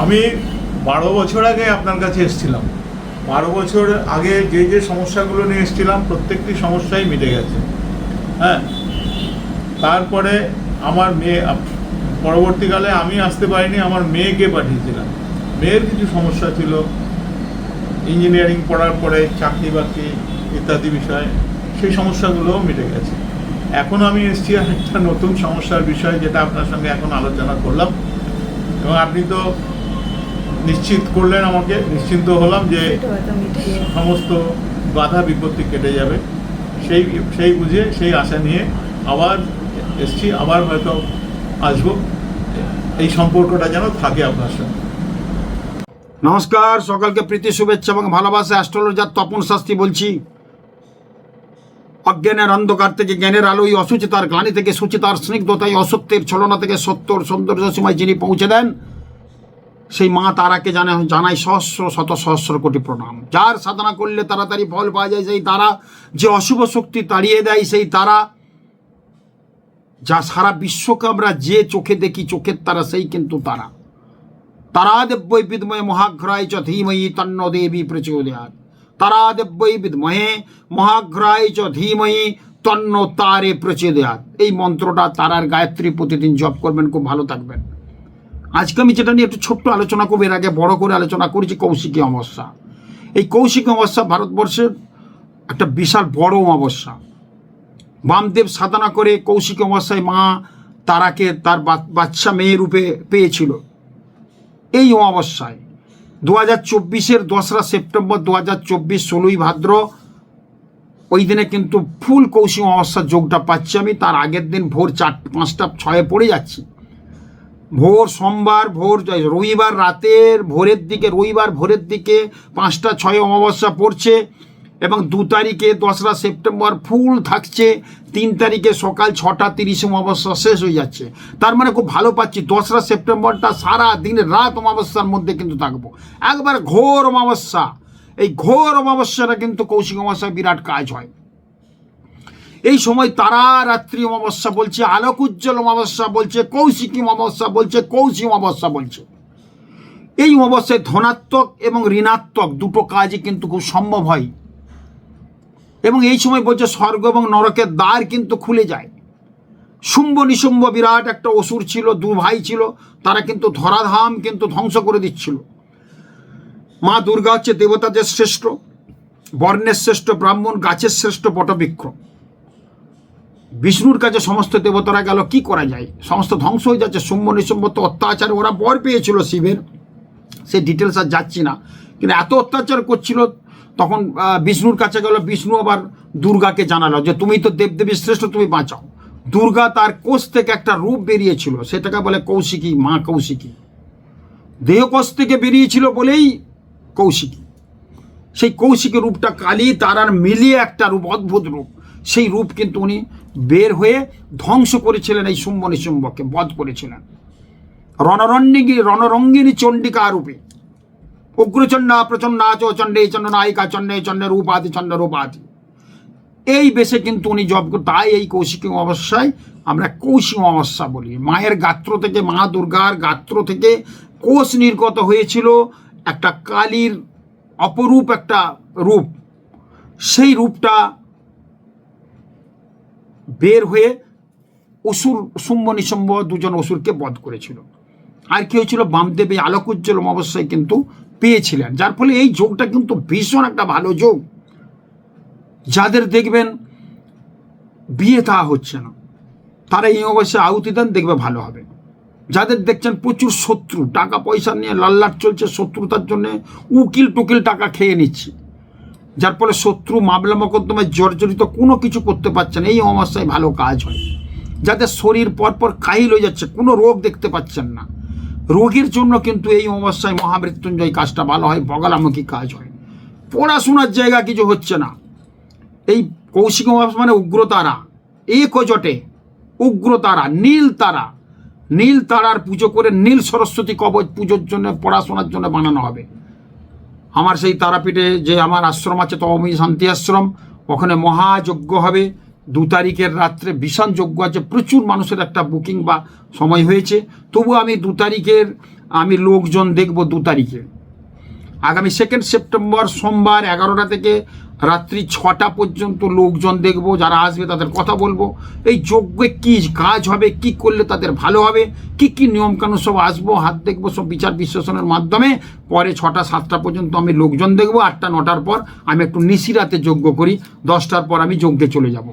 আমি বারো বছর আগে আপনার কাছে এসেছিলাম। বারো বছর আগে যে যে সমস্যাগুলো নিয়ে এসেছিলাম, প্রত্যেকটি সমস্যাই মিটে গেছে। হ্যাঁ? তারপরে আমার মেয়ে, পরবর্তীকালে আমি আসতে পারিনি, আমার মেয়েকে পাঠিয়েছিলাম। মেয়ের কিছু সমস্যা ছিল। ইঞ্জিনিয়ারিং পড়ার পরে চাকরি বাকরি ইত্যাদি বিষয়ে সেই সমস্যাগুলোও মিটে গেছে। এখন আমি এসেছি একটা নতুন সমস্যার বিষয় যেটা আপনার সঙ্গে এখন আলোচনা করলাম। এবং আপনি তো নিশ্চিত করলেন আমাকে নিশ্চিন্ত হলাম যে। সমস্ত বাধা বিপত্তি কেটে যাবে। সেই সেই বুঝে সেই আশা নিয়ে আবার এসছি আবার হয়তো আসব। এই সম্পর্কটা যেন থাকে আপনার সাথে। নমস্কার সকলকে প্রীতি শুভেচ্ছা এবং ভালোবাসা। অ্যাস্ট্রোলজার তপন শাস্ত্রী বলছি অজ্ঞানের অন্ধকার থেকে জ্ঞানের আলোয় অসুচিতার গ্লানি থেকে সুচিতার স্নিগ্ধতায় অসত্যের ছলনা থেকে সত্যর সৌন্দর্য সময় যিনি পৌঁছে দেন সেই মা তারাকে জানা জানাই সহস্র, শত সহস্র কোটি প্রণাম। যার সাধনা করলে তাড়াতাড়ি ফল পাওয়া যায়, সেই তারা যে অশুভ শক্তি তাড়িয়ে দেয়, সেই তারা যা সারা বিশ্বকে আমরা যে চোখে দেখি, চোখের তারা সেই কিন্তু তারা। তারাদেব্যই বিদ্ময়ে মহাঘ্রায় চ ধীমহি তন্ন দেবী প্রচোদয়াৎ তারাদেব্যই বিদ্মহে মহাঘ্রায় চ ধীমহি তন্ন তারে প্রচোদয়াৎ এই মন্ত্রটা তারার গায়ত্রী প্রতিদিন জপ করবেন, খুব ভালো থাকবেন। আজকে আমি যেটা নিয়ে একটু ছোট্ট আলোচনা করব, এর আগে বড় করে আলোচনা করেছি কৌশিকী অমাবস্যা। এই কৌশিকী অমাবস্যা ভারতবর্ষের একটা বিশাল বড় অমাবস্যা। বামদেব সাধনা করে কৌশিকী অমাবস্যায় মা তারাকে তার বাচ্চা মেয়ে রূপে পেয়েছিল। এই অমাবস্যায় দু হাজার চব্বিশের দোসরা সেপ্টেম্বর দু হাজার চব্বিশ ষোলোই ভাদ্র, ওই দিনে কিন্তু ফুল কৌশিক অমাবস্যার যোগটা পাচ্ছি আমি। তার আগের দিন ভোর চার, পাঁচটা, ছয়ে পড়ে যাচ্ছি। ভোর সোমবার, ভোর রবিবার রাতের ভোরের দিকে, রবিবার ভোরের দিকে পাঁচটা, ছয় অমাবস্যা পড়ছে এবং দু তারিখে দোসরা সেপ্টেম্বর ফুল থাকছে। তিন তারিখে সকাল ছটা তিরিশে অমাবস্যা শেষ হয়ে যাচ্ছে। তার মানে খুব ভালো পাচ্ছি। দোসরা সেপ্টেম্বরটা সারা দিন রাত অমাবস্যার মধ্যে কিন্তু থাকব। একবার ঘোর অমাবস্যা। এই ঘোর অমাবস্যাটা কিন্তু কৌশিক অমাবস্যায় বিরাট কাজ হয়। এই সময় তারা রাত্রি অমাবস্যা বলছে আলোক উজ্জ্বল অমাবস্যা বলছে, কৌশিকী অমাবস্যা বলছে কৌশিক অমাবস্যা বলছে। এই অমাবস্যায় ধনাত্মক এবং ঋণাত্মক দুটো কাজই কিন্তু খুব সম্ভব হয়। এবং এই সময় বলছে, স্বর্গ এবং নরকের দ্বার কিন্তু খুলে যায়। শুম্ভ নিশুম্ভ বিরাট একটা অসুর ছিল, দু ভাই ছিল, তারা কিন্তু ধরাধাম কিন্তু ধ্বংস করে দিচ্ছিল। মা দুর্গা হচ্ছে দেবতাদের শ্রেষ্ঠ, বর্ণের শ্রেষ্ঠ ব্রাহ্মণ, গাছের শ্রেষ্ঠ বটবৃক্ষ বিষ্ণুর কাছে সমস্ত দেবতারা গেল, কি করা যায়? সমস্ত ধ্বংস হয়ে যাচ্ছে নিশুম্ভ তো অত্যাচার, ওরা বর পেয়েছিল শিবের। সে ডিটেলস আর যাচ্ছি না। কিন্তু এত অত্যাচার করছিল, তখন বিষ্ণুর কাছে গেল, বিষ্ণু আবার দুর্গাকে জানালো যে, তুমি তো দেবদেবীর শ্রেষ্ঠ, তুমি বাঁচাও। দুর্গা তার কোষ থেকে একটা রূপ বেরিয়েছিল, সেটাকে বলে কৌশিকী, মা কৌশিকী। দেহকোষ থেকে বেরিয়েছিল বলেই কৌশিকী। সেই কৌশিকী রূপটা কালী, তারার মিলিয়ে একটা রূপ, অদ্ভুত রূপ। সেই রূপ কিন্তু উনি বের হয়ে ধ্বংস করেছিলেন এই শুম্ভ নিশুম্ভকে, বধ করেছিলেন। রণরণ্যিনী রণরঙ্গিনী চণ্ডিকা রূপে। উগ্রচণ্ডা প্রচণ্ডা চ, চণ্ডে চণ্ড নায়িকা চণ্ডে চণ্ডে রূপাদি চণ্ড রূপাদি। এই বেশে কিন্তু উনি জব তাই এই কৌশিকী অমাবস্যায় আমরা কৌশিক অমাবস্যা বলি। মায়ের গাত্র থেকে, মা দুর্গার গাত্র থেকে কোষ নির্গত হয়েছিল একটা কালীর অপরূপ একটা রূপ। সেই রূপটা বের হয়ে অসুর শুম্ভ নিশুম্ভ দুজন অসুরকে বধ করেছিল। আর কি হয়েছিল? বামদেব এই আলোক উজ্জ্বল অমাবস্যায় কিন্তু পেয়েছিলেন। যার ফলে এই যোগটা কিন্তু ভীষণ একটা ভালো যোগ। যাদের দেখবেন বিয়ে তা হচ্ছে না। তারা এই অবস্থায় আহুতি দেন, দেখবে ভালো হবে। যাদের দেখছেন প্রচুর শত্রু, টাকা পয়সা নিয়ে লাল্লাট চলছে, শত্রুতার জন্য উকিল টুকিল টাকা খেয়ে নিচ্ছে। যার ফলে শত্রু, মামলা মোকদ্দমায় জর্জরিত কোনো কিছু করতে পারছে না। এই অমাবস্যায় ভালো কাজ হয়। যাদের শরীর পরপর কাহিল হয়ে যাচ্ছে, কোনো রোগ দেখতে পাচ্ছেন না। রোগীর জন্য কিন্তু এই অমাবস্যায় মহামৃত্যুঞ্জয় কাজটা ভালো হয়, বগলামুখী কাজ হয়। পড়াশোনার জায়গা কিছু হচ্ছে না। এই কৌশিক অমাবস্যা মানে উগ্রতারা। এক জটে উগ্রতারা, নীল তারা। নীল তারার পুজো করে নীল সরস্বতী কবচ পুজোর জন্য, পড়াশোনার জন্য বানানো হবে। আমার সেই তারাপীঠে যে আমার আশ্রম আছে তহমি শান্তি আশ্রম, ওখানে মহাযজ্ঞ হবে। দু তারিখের রাত্রে ভীষণ যজ্ঞ আছে। প্রচুর মানুষের একটা বুকিং বা সময় হয়েছে। তবু আমি দু তারিখের, আমি লোকজন দেখব দু তারিখে। আগামী সেকেন্ড সেপ্টেম্বর সোমবার এগারোটা থেকে রাত্রি ছটা পর্যন্ত লোকজন দেখব, যারা আসবে তাদের কথা বলব। এই যজ্ঞে কী কাজ হবে, কি করলে তাদের ভালো হবে, কি কি নিয়মকানুন সব আসব, হাত দেখব, সব বিচার বিশ্লেষণের মাধ্যমে। পরে ছটা, সাতটা পর্যন্ত আমি লোকজন দেখব, আটটা, নটার পর আমি একটু নিশিরাতে যজ্ঞ করি, দশটার পর আমি যজ্ঞে চলে যাব।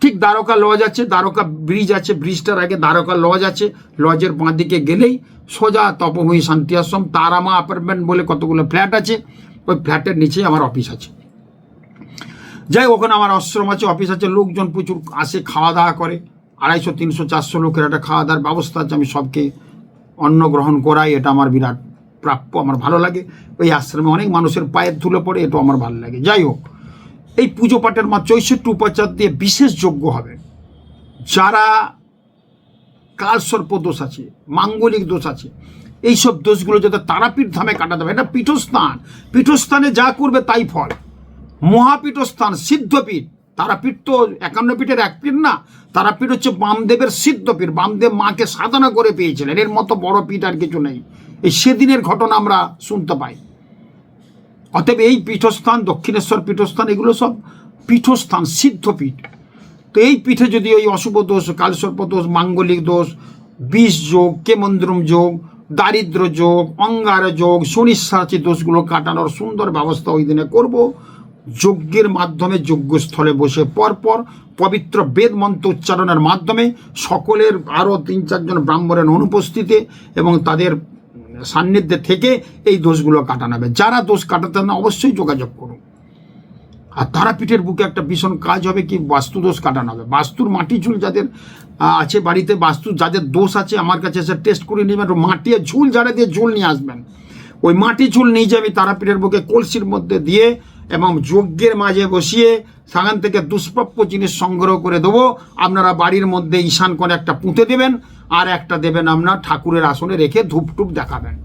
ঠিক দ্বারকা লজ আছে, দ্বারকা ব্রিজ আছে, ব্রিজটার আগে দ্বারকা লজ আছে, লজের বাঁ দিকে গেলেই সোজা তপভূমি শান্তি আশ্রম তারামা অ্যাপার্টমেন্ট বলে কতগুলো ফ্ল্যাট আছে, ওই ফ্ল্যাটের নিচেই আমার অফিস আছে। যাই ওখানে আমার আশ্রম আছে অফিস আছে, লোকজন প্রচুর আসে খাওয়া দাওয়া করে, আড়াইশো, তিনশো, চারশো লোকের একটা খাওয়া দাওয়ার ব্যবস্থা আছে, আমি সবকে অন্ন গ্রহণ করাই, এটা আমার বিরাট প্রাপ্য, আমার ভালো লাগে। ওই আশ্রমে অনেক মানুষের পায়ের ধুলো পড়ে, এটাও আমার ভালো লাগে। যাই হোক এই পুজো পাঠের মা চৌষট্টি উপাচার দিয়ে বিশেষ যোগ্য হবে। যারা কালসর্প দোষ আছে, মাঙ্গলিক দোষ আছে, এইসব দোষগুলো যাতে তারাপীঠ ধামে কাটাতে হবে এটা পীঠস্থান। পীঠস্থানে যা করবে তাই ফল। মহাপীঠস্থান, সিদ্ধপীঠ। তারাপীঠ তো একান্ন পীঠের এক পীঠ না। তারাপীঠ হচ্ছে বামদেবের সিদ্ধপীঠ। বামদেব মাকে সাধনা করে পেয়েছিলেন। এর মতো বড় পীঠ আর কিছু নেই। এই সেদিনের ঘটনা আমরা শুনতে পাই। অতএব এই পীঠস্থান, দক্ষিণেশ্বর পীঠস্থান, এগুলো সব পীঠস্থান সিদ্ধপীঠ তো এই পীঠে যদি ওই অশুভ দোষ, কালসর্প দোষ, মাঙ্গলিক দোষ, বিষ যোগ, কেমন্দ্রম যোগ, দারিদ্র যোগ, অঙ্গার যোগ, শনিশ্বাচী দোষগুলো কাটানোর সুন্দর ব্যবস্থা ওই দিনে করব। যজ্ঞের মাধ্যমে যজ্ঞস্থলে বসে পরপর পবিত্র বেদ মন্ত্র উচ্চারণের মাধ্যমে সকলের আরও তিন চারজন ব্রাহ্মণের অনুপস্থিতি এবং তাদের সান্নিধ্যে থেকে এই দোষগুলো কাটানো হবে। যারা দোষ কাটাতে না, অবশ্যই যোগাযোগ করুন। আর তারাপীঠের বুকে একটা ভীষণ কাজ হবে কি, বাস্তু দোষ কাটানো হবে। বাস্তুর মাটি ঝুল যাদের আছে বাড়িতে, বাস্তু যাদের দোষ আছে, আমার কাছে এসে টেস্ট করে নেবেন। মাটি ঝুল ঝাড়ে দিয়ে ঝুল নিয়ে আসবেন। ওই মাটি ঝুল নিয়ে যাবে তারাপীঠের বুকে কলসির মধ্যে দিয়ে এবং যজ্ঞের মাঝে বসিয়ে সেখান থেকে দুষ্প্রাপ্য জিনিস সংগ্রহ করে দেবো। আপনারা বাড়ির মধ্যে ঈশান করে একটা পুঁতে দেবেন। আর একটা দেবেন আপনার ঠাকুরের আসনে রেখে ধূপটুপ দেখাবেন।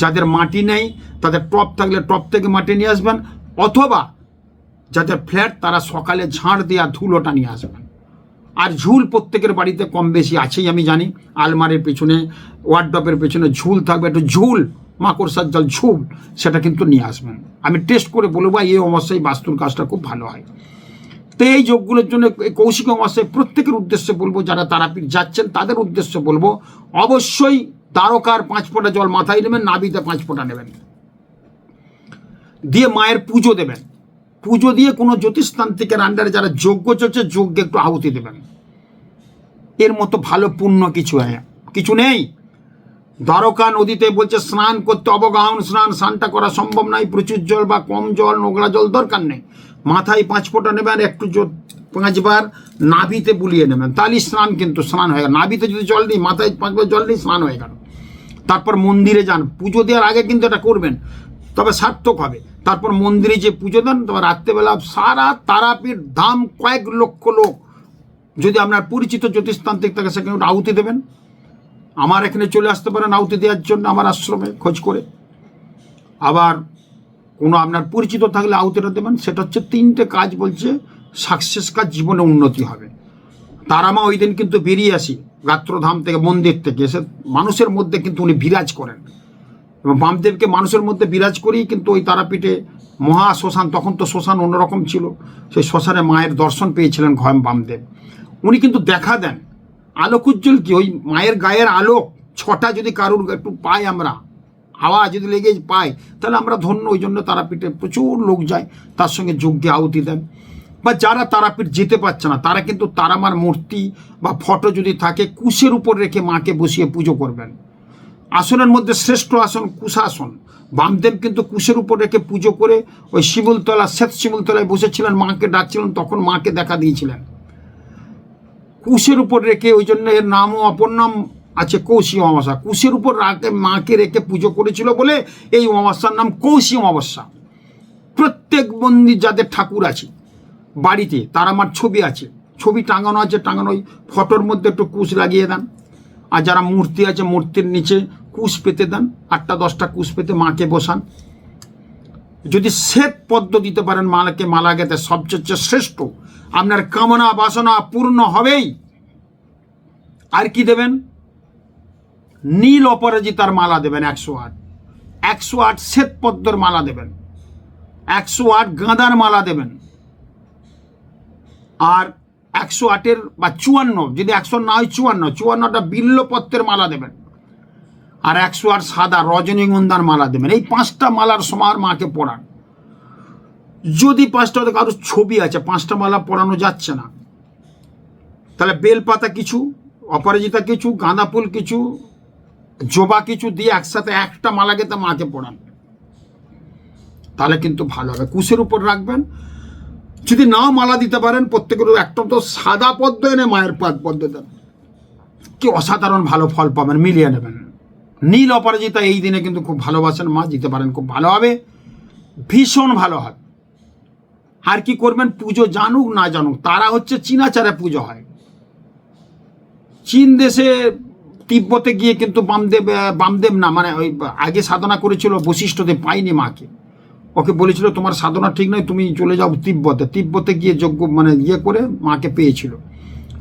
যাদের মাটি নেই, তাদের টপ থাকলে টপ থেকে মাটি নিয়ে আসবেন, অথবা যাদের ফ্ল্যাট, তারা সকালে ঝাড় দিয়ে আর ধুলোটা নিয়ে আসবেন। আর ঝুল প্রত্যেকের বাড়িতে কম বেশি আছেই, আমি জানি। আলমারির পেছনে ওয়ার্ডপের পেছনে ঝুল থাকবে, একটু ঝুল, মাকড়সার জল ঝুল, সেটা কিন্তু নিয়ে আসবেন। আমি টেস্ট করে বলব, এই অবস্থায় বাস্তুর কাজটা খুব ভালো হয়। তো এই যোগগুলোর জন্য কৌশিক অমাসে প্রত্যেকের উদ্দেশ্যে বলব, যারা তারাপীঠ যাচ্ছেন তাদের উদ্দেশ্যে বলব, অবশ্যই তারকার পাঁচ ফোঁটা জল মাথায় নেবেন, নাবিতে পাঁচ ফোঁটা নেবেন। দিয়ে মায়ের পুজো দেবেন। পুজো দিয়ে কোনো জ্যোতিষতান্ত্রিকের আন্ডারে যারা যজ্ঞ চলছে, যজ্ঞে একটু আহুতি দেবেন। এর মতো ভালো পুণ্য কিছু হয়- কিছু নেই। দ্বারকা নদীতে বলছে, স্নান করতে অবগাহন, স্নান, স্নানটা করা সম্ভব নয়। প্রচুর জল বা কম জল, নোংরা জল দরকার নেই। মাথায় পাঁচ ফোঁটা নেবেন, একটু পাঁচবার নাভিতে বুলিয়ে নেবেন। তাহলেই স্নান কিন্তু স্নান হয়ে গেল। নাভিতে যদি জল নেই, মাথায় পাঁচবার জল নেই, স্নান হয়ে গেল। তারপর মন্দিরে যান। পুজো দেওয়ার আগে কিন্তু এটা করবেন, তবে সার্থক হবে। তারপর মন্দিরে যে পুজো দেন, তবে রাত্রেবেলা সারা তারাপীঠ ধাম কয়েক লক্ষ লোক। যদি আপনার পরিচিত জ্যোতিষতান্ত্রিক থাকে, সেখানে আহুতি দেবেন। আমার এখানে চলে আসতে পারেন আহুতি দেওয়ার জন্য আমার আশ্রমে খোঁজ করে। আবার কোনো আপনার পরিচিত থাকলে আহুতিটা দেবেন সেটা হচ্ছে তিনটে কাজ বলছে সাকসেস কাজ জীবনে উন্নতি হবে। তারামা ওই দিন কিন্তু বেরিয়ে আসি, গাত্রধাম থেকে, মন্দির থেকে। এসে মানুষের মধ্যে কিন্তু উনি বিরাজ করেন। এবং বামদেবকে মানুষের মধ্যে বিরাজ করেই কিন্তু ওই তারাপীঠে মহা শ্মশান, তখন তো শ্মশান অন্যরকম ছিল, সেই শ্মশানে মায়ের দর্শন পেয়েছিলেন ঘয়ম বামদেব। উনি কিন্তু দেখা দেন। আলোক উজ্জ্বল কি? ওই মায়ের গায়ের আলোক ছটা যদি কারুর একটু পাই আমরা হাওয়া যদি লেগে পায়, তাহলে আমরা ধন্য, ওই জন্য তারাপীঠে প্রচুর লোক যায়, তার সঙ্গে যজ্ঞে আহুতি দেন। বা যারা তারাপীঠ যেতে পারছে না, তারা কিন্তু তারামার মূর্তি বা ফটো যদি থাকে, কুশের উপর রেখে মাকে বসিয়ে পুজো করবেন। আসনের মধ্যে শ্রেষ্ঠ আসন কুশাসন। বামদেব কিন্তু কুশের উপর রেখে পুজো করে ওই শিমুলতলা, শ্বেত শিমুলতলায় বসেছিলেন, মাকে ডাকছিলেন, তখন মাকে দেখা দিয়েছিলেন। কুশের উপর রেখে ওই জন্য এর নামও অপর নাম আছে কৌশী অমাবস্যা। কুশের উপর রাখে মাকে রেখে পুজো করেছিল বলে এই অমাবস্যার নাম কৌশী অমাবস্যা। প্রত্যেক মন্দির যাদের ঠাকুর আছে, বাড়িতে তার আমার ছবি আছে। ছবি টাঙানো আছে টাঙানো ওই ফটোর মধ্যে একটু কুশ লাগিয়ে দেন। আর যারা মূর্তি আছে, মূর্তির নিচে কুশ পেতে দেন। আটটা, দশটা কুশ পেতে মাকে বসান। যদি শ্বেত পদ্ম দিতে পারেন মালাকে, মালা গেতে সবচেয়ে শ্রেষ্ঠ। আপনার কামনা বাসনা পূর্ণ হবেই। আর কি দেবেন? নীল অপরাজিতার মালা দেবেন একশো আট। একশো আট শ্বেত পদ্মর মালা দেবেন। একশো আট গাঁদার মালা দেবেন। আর একশো আটের বা চুয়ান্ন, যদি একশো না হয় চুয়ান্ন, চুয়ান্নটা বিল্লপত্রের মালা দেবেন। আর একশো আট সাদা রজনীগন্ধার মালা দেবেন। এই পাঁচটা মালার সমার মাকে পড়ান। যদি পাঁচটা কারোর ছবি আছে, পাঁচটা মালা পড়ানো যাচ্ছে না। তাহলে বেলপাতা কিছু, অপরাজিতা কিছু, গাঁদা ফুল কিছু জবা কিছু দিয়ে একসাথে একটা মালা গেতে মাকে পড়ান। তাহলে কিন্তু ভালো হবে। কুশের উপর রাখবেন। যদি নাও মালা দিতে পারেন, প্রত্যেকের একটা তো সাদা পদ্ম এনে মায়ের পাদ পদ্ম দেন। কি অসাধারণ ভালো ফল পাবেন, মিলিয়ে নেবেন। নীল অপরাজিতা এই দিনে কিন্তু খুব ভালোবাসেন মা, দিতে পারেন, খুব ভালো হবে। ভীষণ ভালো হবে আর কি করবেন? পুজো জানুক, না জানুক, তারা হচ্ছে চীনাচারে পুজো হয়। চীন দেশে তিব্বতে গিয়ে কিন্তু বামদেব বামদেব না মানে ওই আগে সাধনা করেছিল বৈশিষ্ট্যদেব পাইনি মাকে। ওকে বলেছিল, তোমার সাধনা ঠিক নয়, তুমি চলে যাও তিব্বতে। তিব্বতে গিয়ে যোগ্য মানে ইয়ে করে মাকে পেয়েছিল।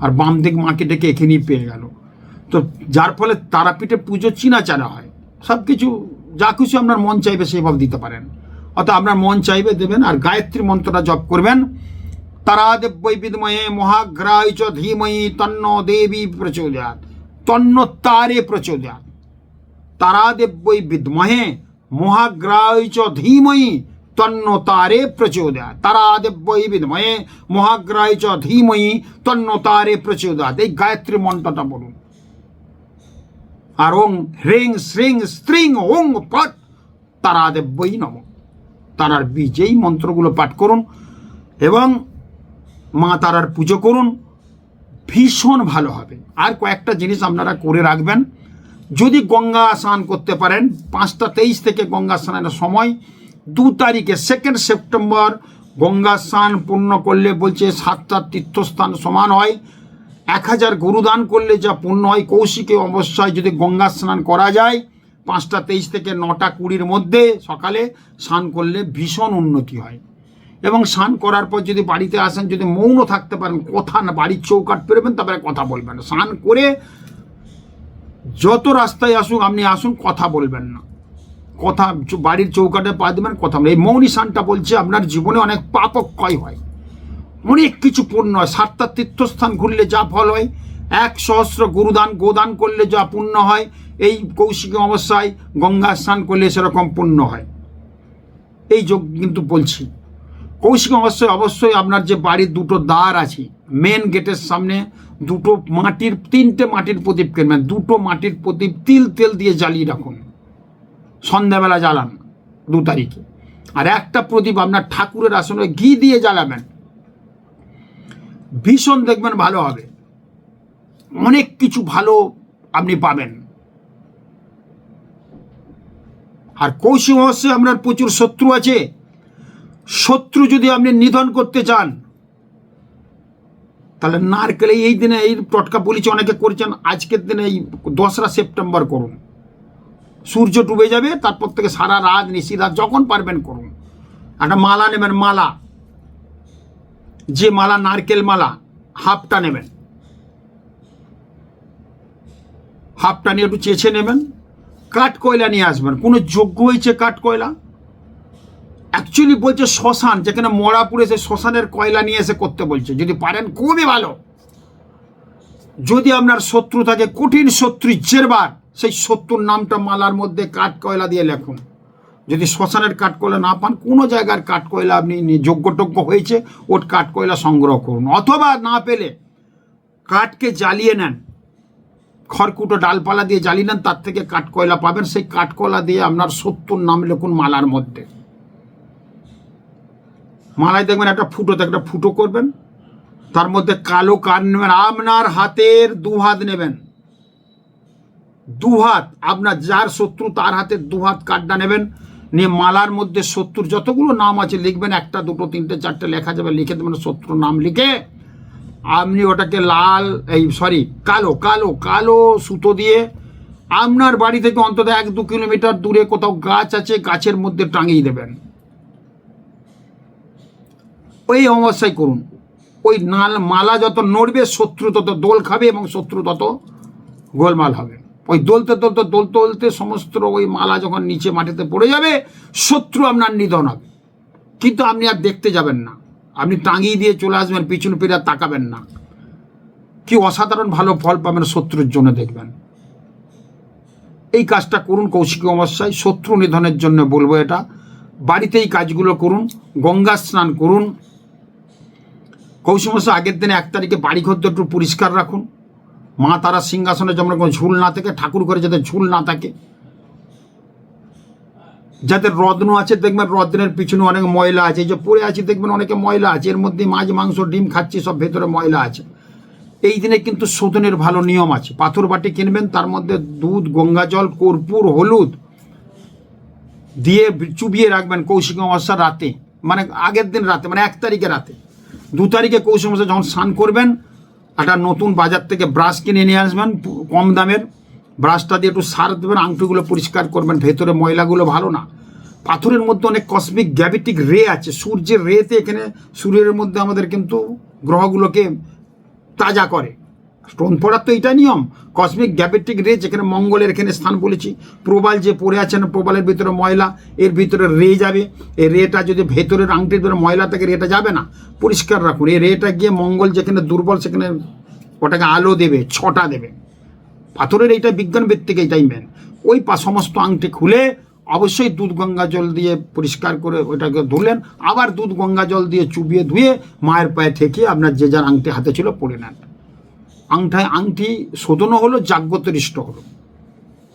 আর বামদেব মাকে ডেকে এখানেই পেয়ে গেল। তো যার ফলে তারাপীঠে পুজো চীনাচারা হয়। সব কিছু যা কিছু আপনার মন চাইবে সেইভাবে দিতে পারেন। অর্থাৎ আপনার মন চাইবে দেবেন, আর গায়ত্রী মন্ত্রটা জপ করবেন। তারাদেব্যই বিদ্ময়ে মহাগ্রায় চ ধীময়ী তন্ন দেবী প্রচোদয়াত। তন্ন তারে তারাদেব্যই বিদ্মহে মহাগ্রায় চ ধীময়ী তন্ন তারে তারাদেব্যই বিদ্ময়ে মহাগ্রায় চ ধীময়ী তন্ন তারে প্রচোদয়াত এই গায়ত্রী মন্ত্রটা বলুন। আর ওং হ্রিং শ্রিং স্ত্রিং ওং পট তারাদেব্যই নম। তারার বীজেই মন্ত্রগুলো পাঠ করুন এবং মা তারার পুজো করুন। ভীষণ ভালো হবে। আর কয়েকটা জিনিস আপনারা করে রাখবেন। যদি গঙ্গা স্নান করতে পারেন, পাঁচটা তেইশ থেকে গঙ্গা স্নানের সময়, দু তারিখে সেকেন্ড সেপ্টেম্বর গঙ্গা স্নান পূর্ণ করলে বলছে সাতটা তীর্থস্থান সমান হয়। এক হাজার গুরুদান করলে যা পূর্ণ হয়। কৌশিকে অবশ্যই যদি গঙ্গা স্নান করা যায়, পাঁচটা তেইশ থেকে নটা কুড়ির মধ্যে সকালে স্নান করলে ভীষণ উন্নতি হয়। এবং স্নান করার পর যদি বাড়িতে আসেন, যদি মৌন থাকতে পারেন, কথা না, বাড়ির চৌকাট পেরোবেন, তারপরে কথা বলবেন না। স্নান করে যত রাস্তায় আসুক, আপনি আসুন, কথা বলবেন না। কথা, বাড়ির চৌকাটে পা দেবেন, কথা। এই মৌনী স্নানটা বলছে, আপনার জীবনে অনেক পাপক্ষয় হয়। অনেক কিছু পূর্ণ হয়। সাতটা তীর্থস্থান ঘুরলে যা ফল হয়, এক সহস্র গুরুদান, গোদান করলে যা পুণ্য হয়, এই কৌশিক অবস্থায় গঙ্গা স্নান করলে সেরকম পুণ্য হয়। এই যোগ কিন্তু বলছি। কৌশিক অবশ্যই অবশ্যই আপনার যে বাড়ির দুটো দ্বার আছে মেন গেটের সামনে দুটো মাটির, তিনটে মাটির প্রদীপ কিনবেন দুটো মাটির প্রদীপ তিল তেল দিয়ে জ্বালিয়ে রাখুন। সন্ধ্যাবেলা জ্বালান, দু তারিখে। আর একটা প্রদীপ আপনার ঠাকুরের আসনে ঘি দিয়ে জ্বালাবেন। ভীষণ দেখবেন ভালো হবে। অনেক কিছু ভালো আপনি পাবেন। আর কৌশিক অবশ্যই আপনার প্রচুর শত্রু আছে। শত্রু যদি আপনি নিধন করতে চান, তাহলে নারকেলে এই দিনে এই টটকা বলেছি অনেকে করেছেন, আজকের দিনে এই দোসরা সেপ্টেম্বর করুন। সূর্য ডুবে যাবে, তারপর থেকে সারা রাত নিশিরাত যখন পারবেন করুন। একটা মালা নেবেন, মালা। যে মালা, নারকেল মালা, হাফটা নেবেন। হাফটা নিয়ে একটু চেঁচে নেবেন। কাঠ কয়লা নিয়ে আসবেন। কোনো যোগ্য হয়েছে কাঠ কয়লা অ্যাকচুয়ালি বলছে শ্মশান, যেখানে মরা পুড়ে সে শ্মশানের কয়লা নিয়ে এসে করতে বলছে। যদি পারেন, খুবই ভালো। যদি আপনার শত্রু থাকে, কঠিন শত্রু, জেরবার, সেই শত্রুর নামটা মালার মধ্যে কাঠ কয়লা দিয়ে লেখুন। যদি শ্মশানের কাঠ কয়লা না পান, কোনো জায়গার কাঠ কয়লা আপনি যোগ্যটোগ্য হয়েছে, ওর কাঠ কয়লা সংগ্রহ করুন। অথবা না পেলে কাঠকে জ্বালিয়ে নেন। খড়কুটো ডালপালা দিয়ে জ্বালিয়ে নেন, তার থেকে কাঠ কয়লা পাবেন। সেই কাঠ কয়লা দিয়ে আপনার শত্রুর নাম লিখুন মালার মধ্যে। মালায় দেখবেন একটা ফুটো একটা ফুটো করবেন, তার মধ্যে কালো কান নেবেন, আপনার হাতের দু হাত নেবেন। দু হাত আপনার যার শত্রু তার হাতে দু হাত কাঠটা নেবেন, নিয়ে মালার মধ্যে শত্রুর যতগুলো নাম আছে লিখবেন, একটা, দুটো, তিনটে, চারটে লেখা যাবে, লিখে দেবেন শত্রুর নাম লিখে, আপনি ওটাকে লাল, এই সরি কালো কালো কালো সুতো দিয়ে আপনার বাড়ি থেকে অন্তত এক, দু কিলোমিটার দূরে কোথাও গাছ আছে, গাছের মধ্যে টাঙিয়ে দেবেন। ওই অমাবস্যায় করুন। ওই নাল, মালা যত নড়বে, শত্রু তত দোল খাবে এবং শত্রু তত গোলমাল হবে। ওই দলতে দলতে দলতে দলতে সমস্ত ওই মালা যখন নিচে মাটিতে পড়ে যাবে, শত্রু আপনার নিধন হবে। কিন্তু আপনি আর দেখতে যাবেন না। আপনি টাঙিয়ে দিয়ে চলে আসবেন, পিছন আর তাকাবেন না। কি অসাধারণ ভালো ফল পাবেন শত্রুর জন্য দেখবেন। এই কাজটা করুন কৌশিক অমাবস্যায়, শত্রু নিধনের জন্য বলব এটা। বাড়িতেই কাজগুলো করুন, গঙ্গা স্নান করুন অমাবস্যা আগের দিনে এক তারিখে বাড়ি ঘর একটু পরিষ্কার রাখুন। মা তারা সিংহাসনে যেমন কোনো ঝুল না থাকে, ঠাকুর ঘরে যাতে ঝুল না থাকে। যাদের রত্ন আছে, দেখবেন রত্নের পিছনে অনেক ময়লা আছে। যে পড়ে আছি, দেখবেন অনেকে ময়লা আছে। এর মধ্যে মাছ, মাংস, ডিম খাচ্ছি, সব ভেতরে ময়লা আছে। এই দিনে কিন্তু শোধনের ভালো নিয়ম আছে। পাথর বাটি কিনবেন, তার মধ্যে দুধ, গঙ্গা জল, কর্পূর, হলুদ দিয়ে চুবিয়ে রাখবেন কৌশিক অমাবস্যা রাতে। মানে আগের দিন রাতে মানে এক তারিখে রাতে। দু তারিখে কৌশিক মশাই যখন স্নান করবেন, একটা নতুন বাজার থেকে ব্রাশ কিনে নিয়ে আসবেন, কম দামের। ব্রাশটা দিয়ে একটু সার দেবেন, আংটিগুলো পরিষ্কার করবেন, ভেতরে ময়লাগুলো ভালো না। পাথরের মধ্যে অনেক কসমিক গ্যাভিটিক রে আছে। সূর্যের রেতে এখানে সূর্যের মধ্যে আমাদের কিন্তু গ্রহগুলোকে তাজা করে। স্টোন পড়ার তো এটা নিয়ম। কসমিক গ্যাপেটিক রে যেখানে মঙ্গলের এখানে স্থান বলেছি। প্রবাল যে পড়ে আছেন, প্রবালের ভিতরে ময়লা, এর ভিতরে রে যাবে। এই রেটা যদি ভেতরের আংটির ভিতরে ময়লা থাকে, রেটা যাবে না। পরিষ্কার রাখুন। এই রেটা গিয়ে মঙ্গল যেখানে দুর্বল, সেখানে ওটাকে আলো দেবে, ছটা দেবে। পাথরের এইটা বিজ্ঞান ভিত্তিক, এইটাই মেন ওই পা সমস্ত আংটি খুলে অবশ্যই দুধ গঙ্গা জল দিয়ে পরিষ্কার করে ওটাকে ধুলেন আবার দুধ গঙ্গা জল দিয়ে চুবিয়ে ধুয়ে মায়ের পায়ে ঠেকিয়ে আপনার যে যার আংটি হাতে ছিল পড়ে নেন। আংটায় আংটি শোধনও হলো জাগ্রতরিষ্ট হলো।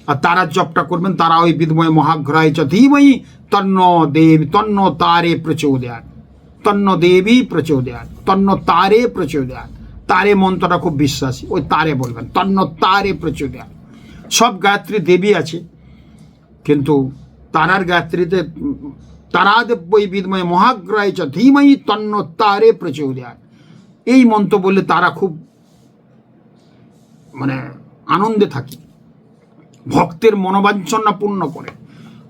আর তারা জপটা করবেন তারা ওই বিদময় মহাঘ্রায় চ ধীময়ী তন্ন দেবী তন্ন তারে প্রচোদয়াত তন্ন দেবী প্রচোদয়াত তন্ন তারে প্রচোদয়াত। তারে মন্ত্রটা খুব বিশ্বাসী ওই তারে বলবেন তন্ন তারে প্রচোদয়াত। সব গায়ত্রী দেবী আছে কিন্তু তারার গায়ত্রীতে উম, তারাদেব বই বিদময় মহাগ্রায় চ ধীময়ী তন্ন তারে প্রচোদয়াত। এই মন্ত্র বললে তারা খুব মানে আনন্দে থাকি। ভক্তের মনোবাঞ্ছনা পূর্ণ করে।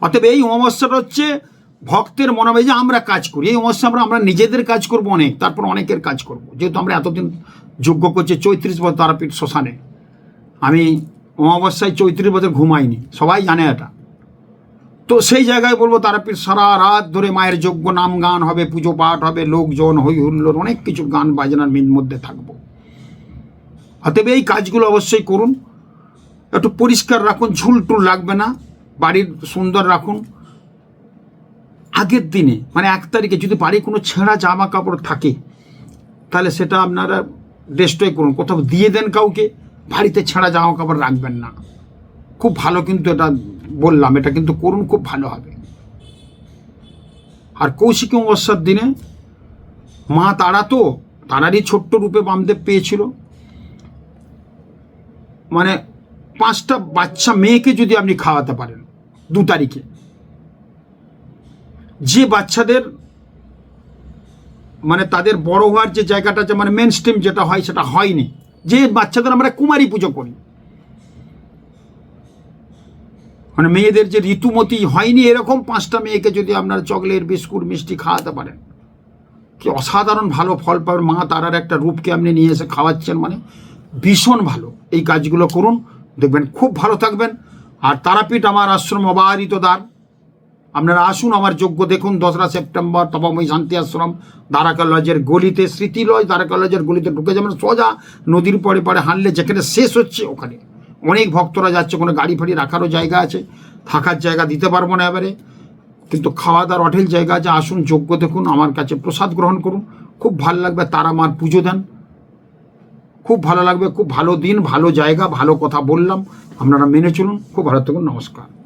অতএব এই অমাবস্যাটা হচ্ছে ভক্তের মনোবাঞ্ছ আমরা কাজ করি, এই অমাবস্যা আমরা আমরা নিজেদের কাজ করব অনেক, তারপর অনেকের কাজ করব। যেহেতু আমরা এতদিন যোগ্য করছি, চৈত্রিশ বছর তারাপীঠ শ্মশানে। আমি অমাবস্যায় চৈত্রিশ বছর ঘুমাইনি, সবাই জানে এটা। তো সেই জায়গায় বলব, তারাপীঠ সারা রাত ধরে মায়ের যজ্ঞ, নাম গান হবে, পুজো পাঠ হবে, লোকজন, হই হুল্লোড়, অনেক কিছু গান বাজনার মিন মধ্যে থাকব। অতএব এই কাজগুলো অবশ্যই করুন। একটু পরিষ্কার রাখুন, ঝুল টুল লাগবে না, বাড়ির সুন্দর রাখুন। আগের দিনে মানে এক তারিখে যদি বাড়ি কোনো ছেঁড়া জামা কাপড় থাকে, তাহলে সেটা আপনারা ডেস্ট্রয় করুন। কোথাও দিয়ে দেন কাউকে, বাড়িতে ছেঁড়া জামা কাপড় রাখবেন না। খুব ভালো কিন্তু এটা বললাম, এটা কিন্তু করুন, খুব ভালো হবে। আর কৌশিক অমাবস্যার দিনে মা তারা তো, তারারই ছোট্ট রূপে বামদেব পেয়েছিল। মানে পাঁচটা বাচ্চা মেয়েকে যদি আপনি খাওয়াতে পারেন দু তারিখে, যে বাচ্চাদের মানে তাদের বড় হওয়ার যে জায়গাটা যে মানে মেন স্ট্রিম যেটা হয় সেটা হয়নি, যে বাচ্চাদের আমরা কুমারী পুজো করি। মানে মেয়েদের যে ঋতুমতি হয়নি এরকম পাঁচটা মেয়েকে যদি আপনার চকলেট, বিস্কুট, মিষ্টি খাওয়াতে পারেন, কি অসাধারণ ভালো ফল পাবেন। মা তারার একটা রূপকে আপনি নিয়ে এসে খাওয়াচ্ছেন মানে ভীষণ ভালো। এই কাজগুলো করুন। দেখবেন খুব ভালো থাকবেন। আর তারাপীঠ আমার আশ্রম অবাহিত দ্বার। আপনারা আসুন, আমার যোগ্য দেখুন। দোসরা সেপ্টেম্বর তপময় শান্তি আশ্রম, দ্বারাকা লজের গলিতে স্মৃতি লজ দ্বারাকা লজের গলিতে ঢুকে যাবেন। সোজা নদীর পরে পরে হাঁটলে যেখানে শেষ হচ্ছে ওখানে। অনেক ভক্তরা যাচ্ছে, কোনো গাড়ি ফাড়ি রাখারও জায়গা আছে। থাকার জায়গা দিতে পারব না এবারে। কিন্তু খাওয়া দাওয়ার হোটেল জায়গা আছে। আসুন, যোগ্য দেখুন। আমার কাছে প্রসাদ গ্রহণ করুন। খুব ভালো লাগবে, তারা মার পুজো দেন। খুব ভালো লাগবে, খুব ভালো দিন, ভালো জায়গা, ভালো কথা বললাম। আপনারা মেনে চলুন। খুব ভালো থাকুন, নমস্কার।